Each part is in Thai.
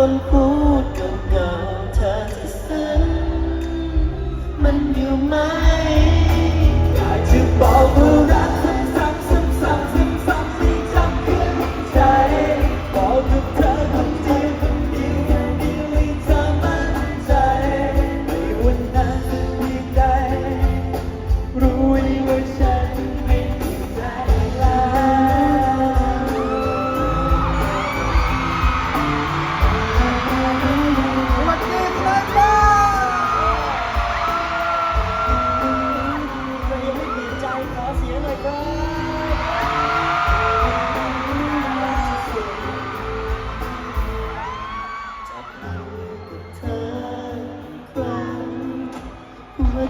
คนพูดเงาเธอจะซึ้งมันอยู่ไหมอยากจะบอกเธอ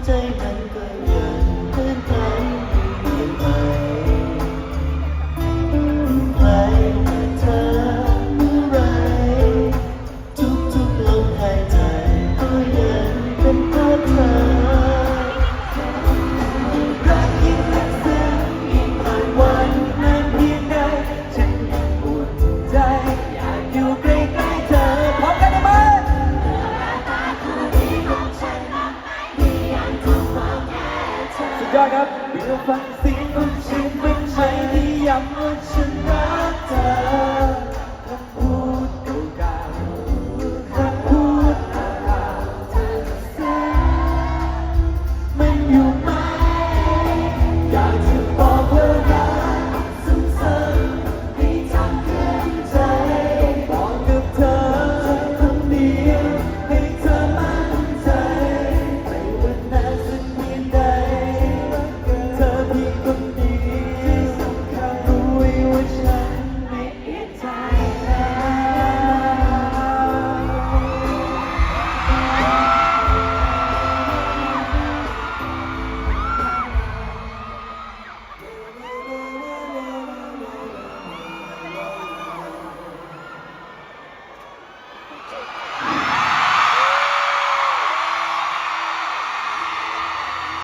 ใจมันก็ยังเหมือนกัน ยอดครับเดี๋ยวฟังเสียงคนชินบ้างไหมที่ย้ำว่าฉัน